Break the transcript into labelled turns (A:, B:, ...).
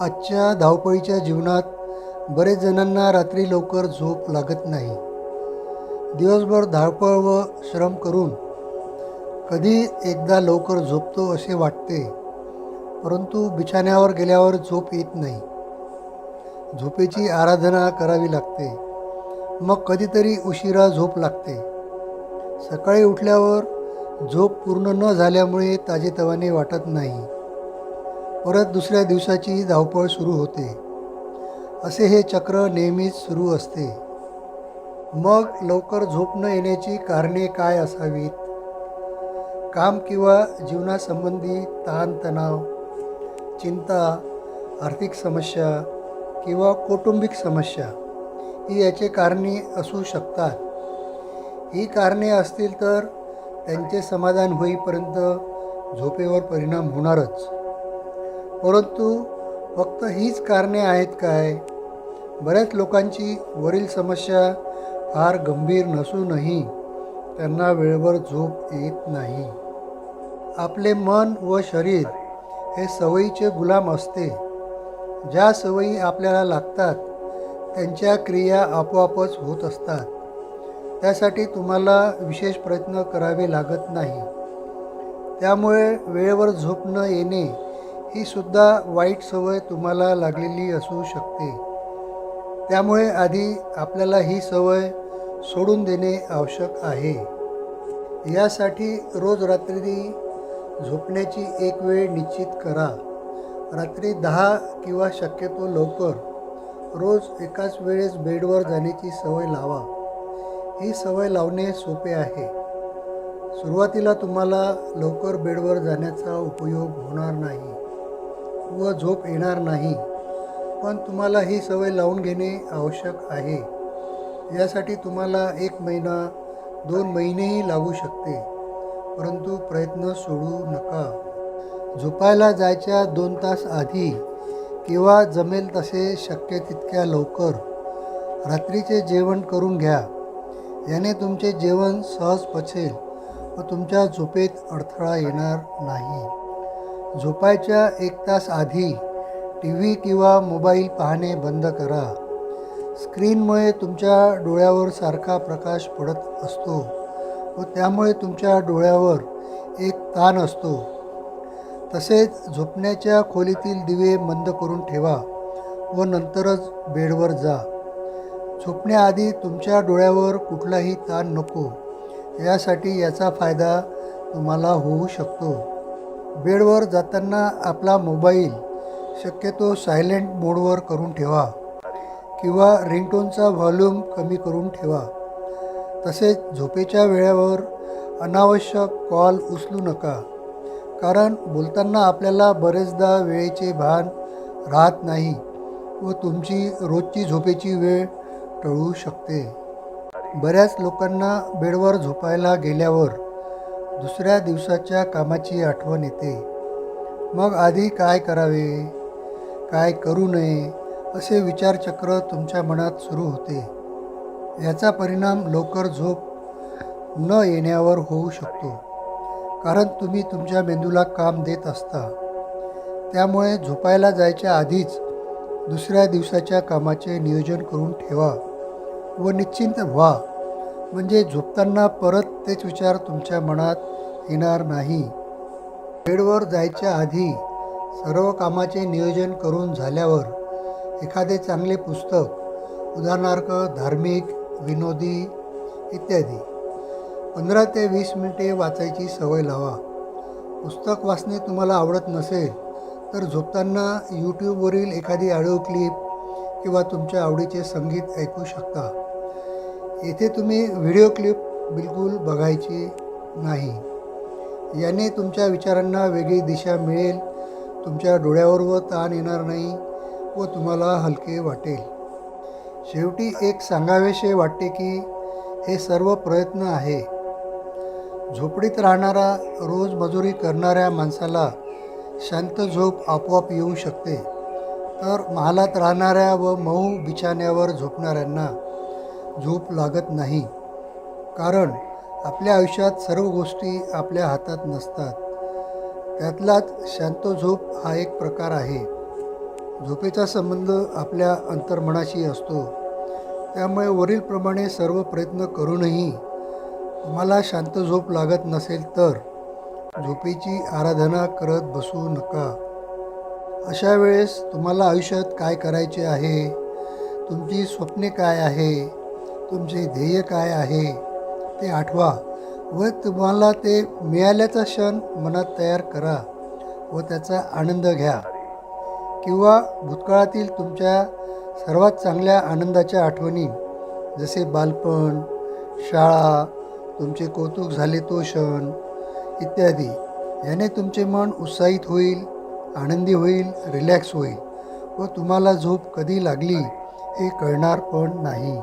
A: आजच्या धावपळीच्या जीवनात बरेच जणांना रात्री लवकर झोप लागत नाही. दिवसभर धावपळ व श्रम करून कधी एकदा लवकर झोपतो असे वाटते परंतु बिछाण्यावर गेल्यावर झोप येत नाही. झोपेची आराधना करावी लागते. मग कधीतरी उशिरा झोप लागते. सकाळी उठल्यावर झोप पूर्ण न झाल्यामुळे ताजेतवाने वाटत नाही. परत दुसऱ्या दिवसाची धावपळ सुरू होते. असे हे चक्र नेहमीच सुरू असते. मग लवकर झोप न येण्याची कारणे काय असावीत? काम किंवा जीवनासंबंधी ताणतणाव चिंता आर्थिक समस्या किंवा कौटुंबिक समस्या ही याचे कारणे असू शकतात. ही कारणे असतील तर त्यांचे समाधान होईपर्यंत झोपेवर परिणाम होणारच. परंतु फक्त हीच कारणे आहेत काय? बऱ्याच लोकांची वरील समस्या फार गंभीर नसूनही त्यांना वेळेवर झोप येत नाही. आपले मन व शरीर हे सवयीचे गुलाम असते. ज्या सवयी आपल्याला लागतात त्यांच्या क्रिया आपोआपच होत असतात. त्यासाठी तुम्हाला विशेष प्रयत्न करावे लागत नाही. त्यामुळे वेळेवर झोप न येणे ही सुद्धा वाईट सवय तुम्हाला लागलेली असू शकते. त्यामुळे आधी आपल्याला ही सवय सोडून देणे आवश्यक आहे. यासाठी रोज रात्री झोपण्याची एक वेळ निश्चित करा. रात्री दहा किंवा शक्यतो लवकर रोज एकाच वेळेस बेडवर जाण्याची सवय लावा. ही सवय लावणे सोपे आहे. सुरुवातीला तुम्हाला लवकर बेडवर जाण्याचा उपयोग होणार नाही. व झोप येणार नाही. पण तुम्हाला ही सवय लावून घेणे आवश्यक आहे. यासाठी तुम्हाला एक महिना दोन महिनेही लागू शकते. परंतु प्रयत्न सोडू नका. झोपायला जायच्या दोन तास आधी किंवा जमेल तसे शक्य तितक्या लवकर. रात्रीचे जेवण करून घ्या. याने तुमचे जेवण सहज पचेल व तुमच्या झोपेत अडथळा येणार नाही. झोपायच्या एक तास आधी टी व्ही किंवा मोबाईल पाहणे बंद करा. स्क्रीनमुळे तुमच्या डोळ्यावर सारखा प्रकाश पडत असतो व त्यामुळे तुमच्या डोळ्यावर एक ताण असतो. तसेच झोपण्याच्या खोलीतील दिवे मंद करून ठेवा व नंतरच बेडवर जा. झोपण्याआधी तुमच्या डोळ्यावर कुठलाही ताण नको. यासाठी याचा फायदा तुम्हाला होऊ शकतो. बेडवर जाताना आपला मोबाईल शक्यतो सायलेंट मोडवर करून ठेवा किंवा रिंगटोनचा व्हॉल्यूम कमी करून ठेवा. तसेच झोपेच्या वेळेवर अनावश्यक कॉल उचलू नका कारण बोलताना आपल्याला बरेचदा वेळेचे भान राहत नाही व तुमची रोजची झोपेची वेळ टळू शकते. बऱ्याच लोकांना बेडवर झोपायला गेल्यावर दुसऱ्या दिवसाच्या कामाची आठवण येते. मग आधी काय करावे? काय करू नये? असे विचारचक्र तुमच्या मनात सुरू होते. याचा परिणाम लवकर झोप न येण्यावर होऊ शकतो. कारण तुम्ही तुमच्या मेंदूला काम देत असता. त्यामुळे झोपायला जायच्या आधीच दुसऱ्या दिवसाच्या कामाचे नियोजन करून ठेवा व निश्चिंत व्हा. म्हणजे झोपताना परत तेच विचार तुमच्या मनात येणार नाही. बेडवर जायच्या आधी सर्व कामाचे नियोजन करून झाल्यावर एखादे चांगले पुस्तक उदाहरणार्थ धार्मिक विनोदी इत्यादी. पंधरा ते वीस मिनिटे वाचायची सवय लावा. पुस्तक वाचणे तुम्हाला आवडत नसेल तर झोपताना यूट्यूबवरील एखादी ऑडिओ क्लिप किंवा तुमच्या आवडीचे संगीत ऐकू शकता. येथे तुम्ही व्हिडिओ क्लिप बिलकुल बघायची नाही. याने तुमच्या विचारांना वेगळी दिशा मिळेल तुमच्या डोळ्यावर व ताण येणार नाही व तुम्हाला हलके वाटेल. शेवटी एक सांगावेसे वाटते की हे सर्व प्रयत्न आहे. झोपडीत राहणारा रोज मजुरी करणाऱ्या माणसाला शांत झोप आपोआप येऊ शकते. तर महालात राहणाऱ्या व मऊ बिछाण्यावर झोपणाऱ्यांना झोप लागत नाही. कारण आपल्या आयुष्यात सर्व गोष्टी आपल्या हातात नसतात. त्यातलाच शांत झोप हा एक प्रकार आहे. झोपेचा संबंध आपल्या अंतर्मनाशी असतो. त्यामुळे वरीलप्रमाणे सर्व प्रयत्न करूनही तुम्हाला शांत झोप लागत नसेल तर झोपेची आराधना करत बसू नका. अशा वेळेस तुम्हाला आयुष्यात काय करायचे आहे? तुमची स्वप्ने काय आहे? तुमचे ध्येय काय आहे ते आठवा व तुम्हाला ते मिळाल्याचा क्षण मनात तयार करा व त्याचा आनंद घ्या. किंवा भूतकाळातील तुमच्या सर्वात चांगल्या आनंदाच्या आठवणी जसे बालपण शाळा तुमचे कौतुक झाले तो क्षण इत्यादी. याने तुमचे मन उत्साहित होईल आनंदी होईल रिलॅक्स होईल व तुम्हाला झोप कधी लागली हे कळणार पण नाही.